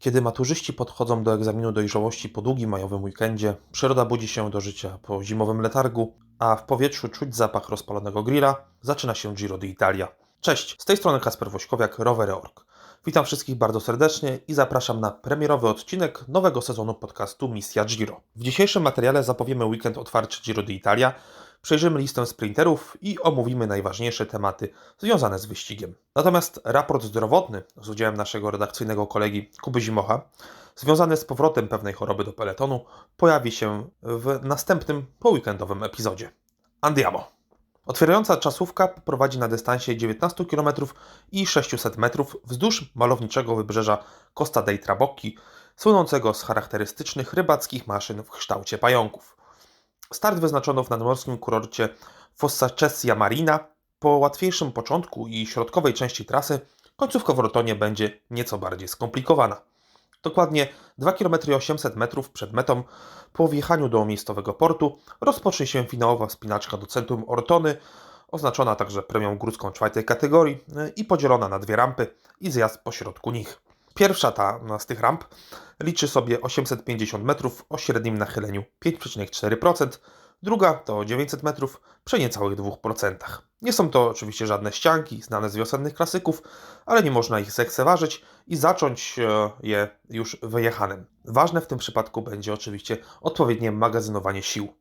Kiedy maturzyści podchodzą do egzaminu dojrzałości po długim majowym weekendzie, przyroda budzi się do życia po zimowym letargu, a w powietrzu czuć zapach rozpalonego grilla, zaczyna się Giro d'Italia. Cześć, z tej strony Kasper Wośkowiak, Rowery.org. Witam wszystkich bardzo serdecznie i zapraszam na premierowy odcinek nowego sezonu podcastu Misja Giro. W dzisiejszym materiale zapowiemy weekend otwarczy Giro d'Italia, przejrzymy listę sprinterów i omówimy najważniejsze tematy związane z wyścigiem. Natomiast raport zdrowotny z udziałem naszego redakcyjnego kolegi Kuby Zimocha, związany z powrotem pewnej choroby do peletonu, pojawi się w następnym poweekendowym epizodzie. Andiamo! Otwierająca czasówka prowadzi na dystansie 19 km i 600 metrów wzdłuż malowniczego wybrzeża Costa dei Trabocchi, słynącego z charakterystycznych rybackich maszyn w kształcie pająków. Start wyznaczono w nadmorskim kurorcie Fossa Cessia Marina. Po łatwiejszym początku i środkowej części trasy końcówka w Rotonie będzie nieco bardziej skomplikowana. Dokładnie 2 km i 800 metrów przed metą, po wjechaniu do miejscowego portu, rozpocznie się finałowa wspinaczka do centrum Ortony, oznaczona także premią górską czwartej kategorii i podzielona na dwie rampy i zjazd pośrodku nich. Pierwsza ta z tych ramp liczy sobie 850 metrów o średnim nachyleniu 5,4%, druga to 900 metrów przy niecałych 2%. Nie są to oczywiście żadne ścianki znane z wiosennych klasyków, ale nie można ich zekseważyć i zacząć e, je już wyjechanym. Ważne w tym przypadku będzie oczywiście odpowiednie magazynowanie sił.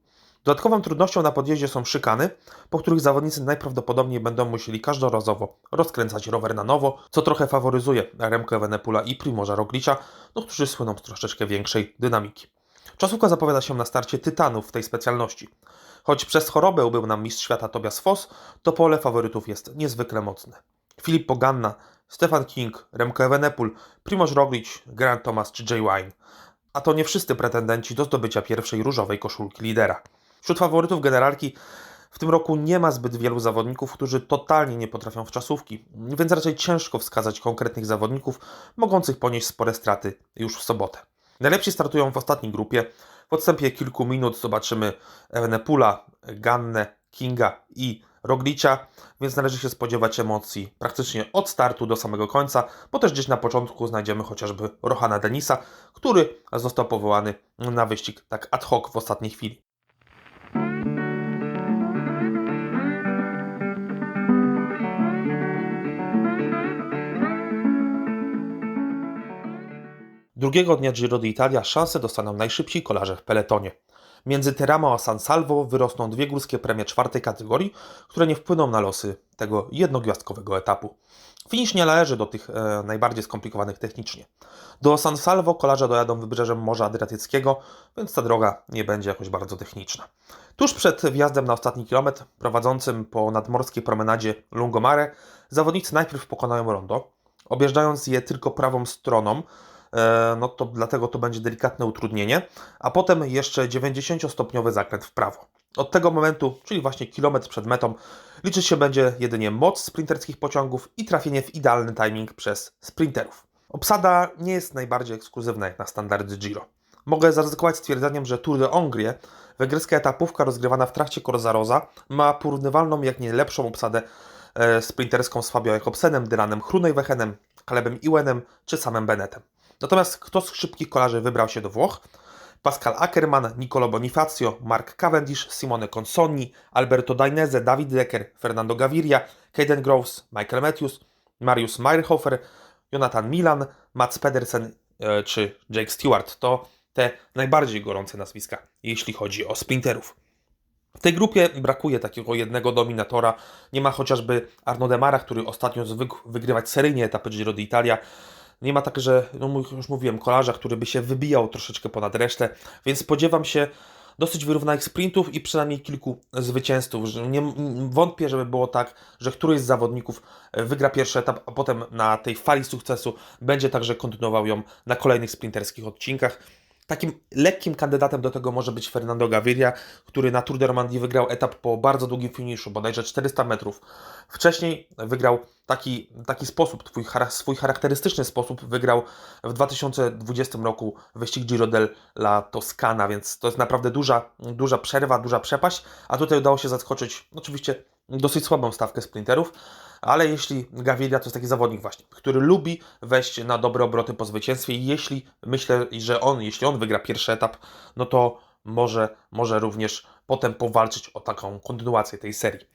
Dodatkową trudnością na podjeździe są szykany, po których zawodnicy najprawdopodobniej będą musieli każdorazowo rozkręcać rower na nowo, co trochę faworyzuje Remco Evenepoela i Primorza Roglicia, no, którzy słyną z troszeczkę większej dynamiki. Czasówka zapowiada się na starcie tytanów w tej specjalności. Choć przez chorobę był nam mistrz świata Tobias Foss, to pole faworytów jest niezwykle mocne. Filip Poganna, Stefan King, Remco Evenepoel, Primoz Roglic, Grant Thomas czy Jay Wine. A to nie wszyscy pretendenci do zdobycia pierwszej różowej koszulki lidera. Wśród faworytów generalki w tym roku nie ma zbyt wielu zawodników, którzy totalnie nie potrafią w czasówki, więc raczej ciężko wskazać konkretnych zawodników mogących ponieść spore straty już w sobotę. Najlepsi startują w ostatniej grupie. W odstępie kilku minut zobaczymy Evenepula, Gannę, Kinga i Roglicia, więc należy się spodziewać emocji praktycznie od startu do samego końca, bo też gdzieś na początku znajdziemy chociażby Rohana Denisa, który został powołany na wyścig tak ad hoc w ostatniej chwili. Drugiego dnia Giro d'Italia szansę dostaną najszybsi kolarze w peletonie. Między Teramo a San Salvo wyrosną dwie górskie premie czwartej kategorii, które nie wpłyną na losy tego jednogwiazdkowego etapu. Finisz nie należy do tych e, najbardziej skomplikowanych technicznie. Do San Salvo kolarze dojadą wybrzeżem Morza Adriatyckiego, więc ta droga nie będzie jakoś bardzo techniczna. Tuż przed wjazdem na ostatni kilometr, prowadzącym po nadmorskiej promenadzie Lungomare, zawodnicy najpierw pokonają rondo, objeżdżając je tylko prawą stroną, no to dlatego to będzie delikatne utrudnienie, a potem jeszcze 90-stopniowy zakręt w prawo. Od tego momentu, czyli właśnie kilometr przed metą, liczyć się będzie jedynie moc sprinterskich pociągów i trafienie w idealny timing przez sprinterów. Obsada nie jest najbardziej ekskluzywna jak na standardy Giro. Mogę zaryzykować stwierdzeniem, że Tour de Hongrie, węgierska etapówka rozgrywana w trakcie Corsa Rosa, ma porównywalną, jak nie lepszą obsadę e, sprinterską z Fabio Jakobsenem, Dylanem Hrunejwechenem, Kalebem Iwenem czy samym Bennettem. Natomiast kto z szybkich kolarzy wybrał się do Włoch? Pascal Ackermann, Nicolo Bonifacio, Mark Cavendish, Simone Consonni, Alberto Dainese, David Decker, Fernando Gaviria, Caden Groves, Michael Matthews, Marius Meyerhofer, Jonathan Milan, Mats Pedersen e, czy Jake Stewart. To te najbardziej gorące nazwiska, jeśli chodzi o sprinterów. W tej grupie brakuje takiego jednego dominatora. Nie ma chociażby Arno Demara, który ostatnio zwykł wygrywać seryjnie etapy Giro d'Italia. Nie ma także, no już mówiłem, kolarza, który by się wybijał troszeczkę ponad resztę, więc spodziewam się dosyć wyrównanych sprintów i przynajmniej kilku zwycięzców. Nie wątpię, żeby było tak, że któryś z zawodników e, wygra pierwszy etap, a potem na tej fali sukcesu będzie także kontynuował ją na kolejnych sprinterskich odcinkach. Takim lekkim kandydatem do tego może być Fernando Gaviria, który na Tour de Romandie wygrał etap po bardzo długim finiszu, bodajże 400 metrów. Wcześniej wygrał taki, taki sposób, twój, swój charakterystyczny sposób wygrał w 2020 roku wyścig Giro della Toscana, więc to jest naprawdę duża, duża przerwa, duża przepaść, a tutaj udało się zaskoczyć oczywiście dosyć słabą stawkę sprinterów, ale jeśli Gaviria to jest taki zawodnik właśnie, który lubi wejść na dobre obroty po zwycięstwie i jeśli myślę, że on, jeśli on wygra pierwszy etap, no to może, może również potem powalczyć o taką kontynuację tej serii.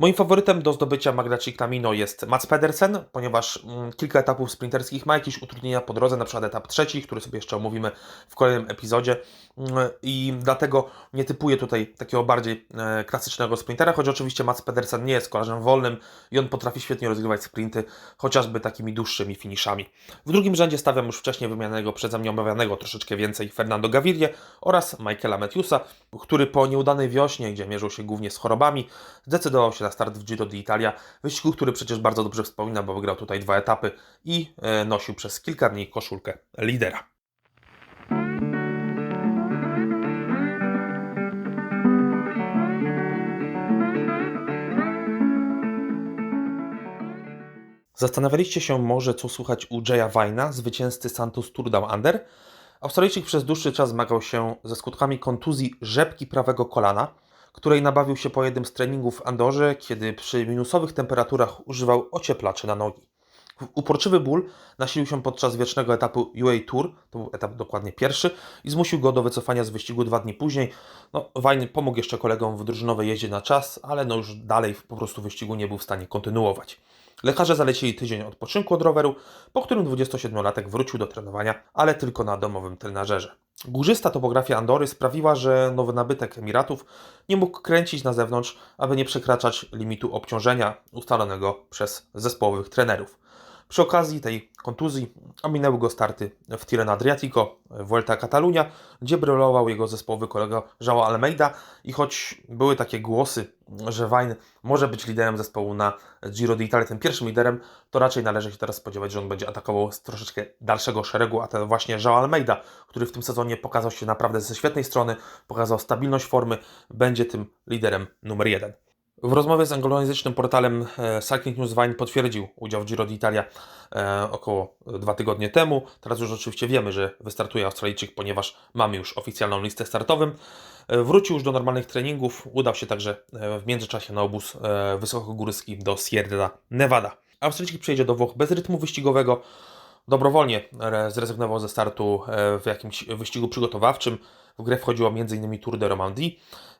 Moim faworytem do zdobycia Magdaci Camino jest Mats Pedersen, ponieważ mm, kilka etapów sprinterskich ma jakieś utrudnienia po drodze, na przykład etap trzeci, który sobie jeszcze omówimy w kolejnym epizodzie mm, i dlatego nie typuję tutaj takiego bardziej e, klasycznego sprintera, choć oczywiście Mats Pedersen nie jest kolarzem wolnym i on potrafi świetnie rozgrywać sprinty, chociażby takimi dłuższymi finiszami. W drugim rzędzie stawiam już wcześniej wymienionego, przeze mnie omawianego troszeczkę więcej Fernando Gavirie oraz Michaela Matthewsa, który po nieudanej wiośnie, gdzie mierzył się głównie z chorobami, zdecydował się na start w Giro d'Italia, wyścigu, który przecież bardzo dobrze wspomina, bo wygrał tutaj dwa etapy i e, nosił przez kilka dni koszulkę lidera. Zastanawialiście się może, co słuchać u Jaya Vina, zwycięzcy Santos Tour Down Under? Australijczyk przez dłuższy czas zmagał się ze skutkami kontuzji rzepki prawego kolana, której nabawił się po jednym z treningów w Andorze, kiedy przy minusowych temperaturach używał ocieplaczy na nogi. Uporczywy ból nasilił się podczas wiecznego etapu UA Tour, to był etap dokładnie pierwszy, i zmusił go do wycofania z wyścigu dwa dni później. No, Wajny pomógł jeszcze kolegom w drużynowej jeździe na czas, ale no już dalej po prostu wyścigu nie był w stanie kontynuować. Lekarze zalecieli tydzień odpoczynku od roweru, po którym 27-latek wrócił do trenowania, ale tylko na domowym trenażerze. Górzysta topografia Andory sprawiła, że nowy nabytek Emiratów nie mógł kręcić na zewnątrz, aby nie przekraczać limitu obciążenia ustalonego przez zespołowych trenerów. Przy okazji tej kontuzji ominęły go starty w Tirreno Adriatico, Vuelta Catalunya, gdzie brylował jego zespołowy kolega João Almeida i choć były takie głosy, że Wine może być liderem zespołu na Giro d'Italia, tym pierwszym liderem, to raczej należy się teraz spodziewać, że on będzie atakował z troszeczkę dalszego szeregu, a to właśnie João Almeida, który w tym sezonie pokazał się naprawdę ze świetnej strony, pokazał stabilność formy, będzie tym liderem numer jeden. W rozmowie z anglojęzycznym portalem e, Cycling News Wine potwierdził udział w Giro d'Italia e, około dwa tygodnie temu. Teraz już oczywiście wiemy, że wystartuje Australijczyk, ponieważ mamy już oficjalną listę startowym. E, wrócił już do normalnych treningów, udał się także w międzyczasie na obóz wysokogórski do Sierra Nevada. Australijczyk przyjedzie do Włoch bez rytmu wyścigowego. Dobrowolnie zrezygnował ze startu w jakimś wyścigu przygotowawczym. W grę wchodziło m.in. Tour de Romandie.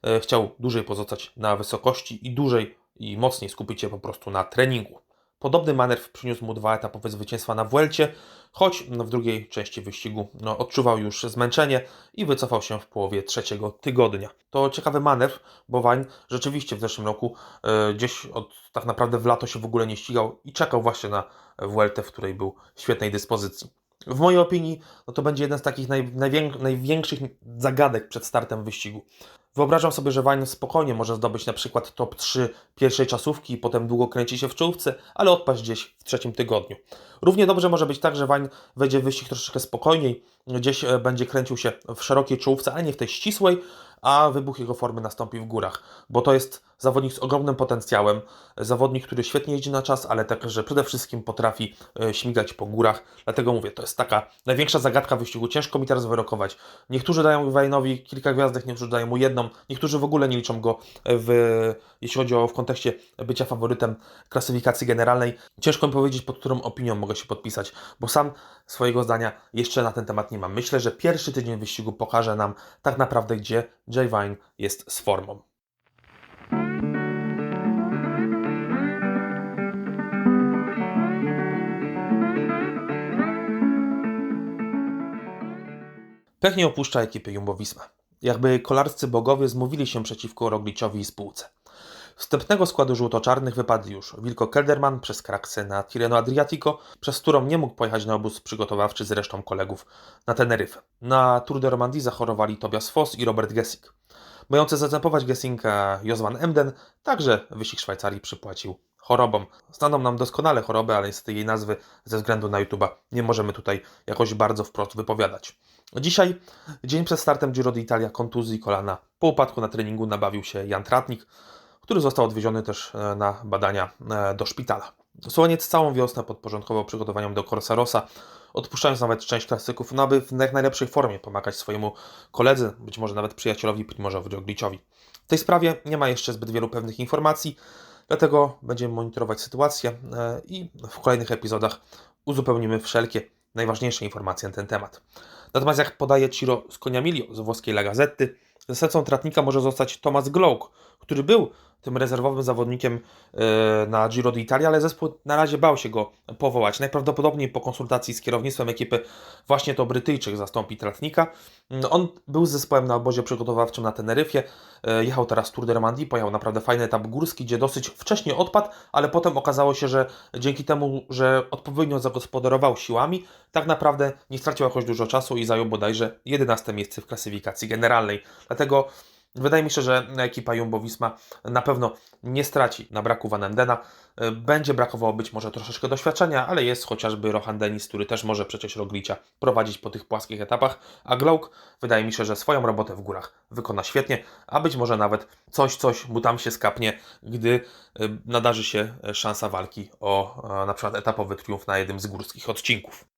E, chciał dłużej pozostać na wysokości i dłużej i mocniej skupić się po prostu na treningu. Podobny manewr przyniósł mu dwa etapowe zwycięstwa na Vuelcie, choć w drugiej części wyścigu no, odczuwał już zmęczenie i wycofał się w połowie trzeciego tygodnia. To ciekawy manewr, bo Wań rzeczywiście w zeszłym roku e, gdzieś od tak naprawdę w lato się w ogóle nie ścigał i czekał właśnie na Vueltę, w której był w świetnej dyspozycji. W mojej opinii no to będzie jeden z takich naj, największych zagadek przed startem wyścigu. Wyobrażam sobie, że Wine spokojnie może zdobyć na przykład top 3 pierwszej czasówki i potem długo kręci się w czołówce, ale odpaść gdzieś w trzecim tygodniu. Równie dobrze może być tak, że Wine wejdzie w wyścig troszeczkę spokojniej, gdzieś e, będzie kręcił się w szerokiej czołówce, a nie w tej ścisłej, a wybuch jego formy nastąpi w górach, bo to jest zawodnik z ogromnym potencjałem, zawodnik, który świetnie jeździ na czas, ale także przede wszystkim potrafi e, śmigać po górach. Dlatego mówię, to jest taka największa zagadka wyścigu. Ciężko mi teraz wyrokować. Niektórzy dają Wajnowi kilka gwiazdek, niektórzy dają mu jedną, niektórzy w ogóle nie liczą go, w, jeśli chodzi o w kontekście bycia faworytem klasyfikacji generalnej. Ciężko mi powiedzieć, pod którą opinią mogę się podpisać, bo sam swojego zdania jeszcze na ten temat nie mam. Myślę, że pierwszy tydzień wyścigu pokaże nam tak naprawdę, gdzie Jay Vine jest z formą. Pech nie opuszcza ekipy Jumbo-Visma. Jakby kolarscy bogowie zmówili się przeciwko Rogliciowi i spółce. Wstępnego składu żółto-czarnych wypadli już Wilko Kelderman przez kraksę na Tirreno Adriatico, przez którą nie mógł pojechać na obóz przygotowawczy z resztą kolegów na Teneryfę. Na Tour de Romandie zachorowali Tobias Foss i Robert Gessing. Mający zastępować Gessinka Josvan Emden także wyścig Szwajcarii przypłacił chorobom. Znaną nam doskonale chorobę, ale niestety jej nazwy ze względu na YouTube'a nie możemy tutaj jakoś bardzo wprost wypowiadać. Dzisiaj, dzień przed startem Giro d'Italia, kontuzji kolana. Po upadku na treningu nabawił się Jan Tratnik, który został odwieziony też e, na badania e, do szpitala. Słoniec całą wiosnę podporządkował przygotowaniom do Corsa Rossa, odpuszczając nawet część klasyków, no aby w jak najlepszej formie pomagać swojemu koledze, być może nawet przyjacielowi Primorzowi Rogliciowi. W tej sprawie nie ma jeszcze zbyt wielu pewnych informacji, Dlatego będziemy monitorować sytuację e, i w kolejnych epizodach uzupełnimy wszelkie najważniejsze informacje na ten temat. Natomiast jak podaje Ciro Sconiamilio z włoskiej La zastępcą tratnika może zostać Thomas Glock, który był tym rezerwowym zawodnikiem e, na Giro d'Italia, ale zespół na razie bał się go powołać. Najprawdopodobniej po konsultacji z kierownictwem ekipy właśnie to Brytyjczyk zastąpi tratnika. On był z zespołem na obozie przygotowawczym na Teneryfie, e, jechał teraz Tour de Romandie, pojechał naprawdę fajny etap górski, gdzie dosyć wcześnie odpadł, ale potem okazało się, że dzięki temu, że odpowiednio zagospodarował siłami, tak naprawdę nie stracił jakoś dużo czasu i zajął bodajże 11 miejsce w klasyfikacji generalnej. Dlatego Wydaje mi się, że ekipa Jumbo-Visma na pewno nie straci na braku Van Endena. Będzie brakowało być może troszeczkę doświadczenia, ale jest chociażby Rohan Dennis, który też może przecież Roglicia prowadzić po tych płaskich etapach, a Glauk wydaje mi się, że swoją robotę w górach wykona świetnie, a być może nawet coś, coś mu tam się skapnie, gdy y, nadarzy się szansa walki o e, na przykład etapowy triumf na jednym z górskich odcinków.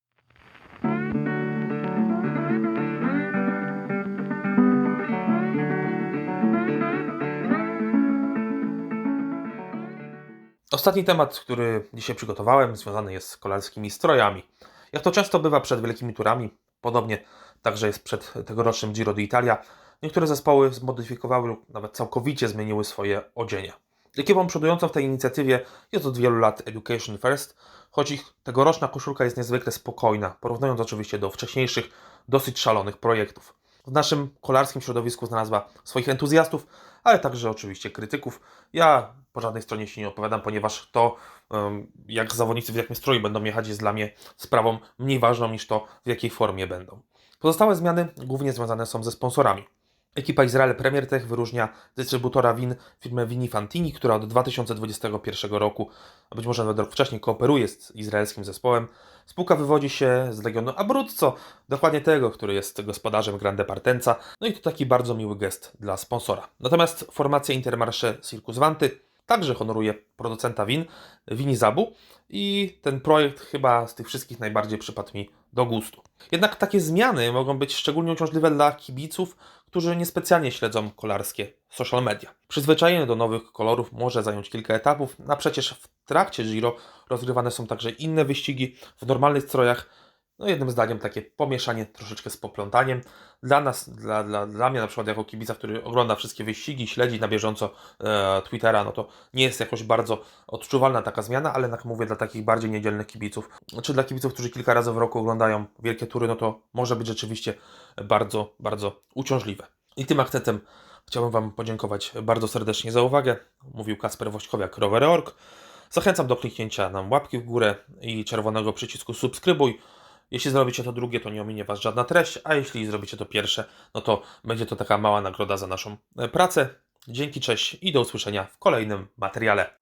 Ostatni temat, który dzisiaj przygotowałem, związany jest z kolarskimi strojami. Jak to często bywa przed wielkimi turami, podobnie także jest przed tegorocznym Giro d'Italia, niektóre zespoły zmodyfikowały lub nawet całkowicie zmieniły swoje odzienie. Ekipą przodującą w tej inicjatywie jest od wielu lat Education First, choć ich tegoroczna koszulka jest niezwykle spokojna, porównując oczywiście do wcześniejszych, dosyć szalonych projektów. W naszym kolarskim środowisku znalazła swoich entuzjastów, ale także oczywiście krytyków. Ja po żadnej stronie się nie opowiadam, ponieważ to, jak zawodnicy w jakim stroju będą jechać, jest dla mnie sprawą mniej ważną niż to, w jakiej formie będą. Pozostałe zmiany głównie związane są ze sponsorami. Ekipa Izrael Premier Tech wyróżnia dystrybutora win firmę Vini Fantini, która od 2021 roku, a być może nawet rok wcześniej, kooperuje z izraelskim zespołem. Spółka wywodzi się z Legionu Abruzzo, dokładnie tego, który jest gospodarzem Grande Partenza. No i to taki bardzo miły gest dla sponsora. Natomiast formacja Intermarché Circus Vanty także honoruje producenta win, Wini Zabu i ten projekt chyba z tych wszystkich najbardziej przypadł mi do gustu. Jednak takie zmiany mogą być szczególnie uciążliwe dla kibiców, którzy niespecjalnie śledzą kolarskie social media. Przyzwyczajenie do nowych kolorów może zająć kilka etapów, a przecież w trakcie Giro rozgrywane są także inne wyścigi w normalnych strojach, no jednym zdaniem takie pomieszanie troszeczkę z poplątaniem. Dla nas, dla, dla, dla mnie na przykład jako kibica, który ogląda wszystkie wyścigi, śledzi na bieżąco e, Twittera, no to nie jest jakoś bardzo odczuwalna taka zmiana, ale jak mówię, dla takich bardziej niedzielnych kibiców, czy dla kibiców, którzy kilka razy w roku oglądają wielkie tury, no to może być rzeczywiście bardzo, bardzo uciążliwe. I tym akcentem chciałbym Wam podziękować bardzo serdecznie za uwagę. Mówił Kasper Wośkowiak, Rower.org. Zachęcam do kliknięcia nam łapki w górę i czerwonego przycisku subskrybuj. Jeśli zrobicie to drugie, to nie ominie Was żadna treść, a jeśli zrobicie to pierwsze, no to będzie to taka mała nagroda za naszą e, pracę. Dzięki, cześć i do usłyszenia w kolejnym materiale.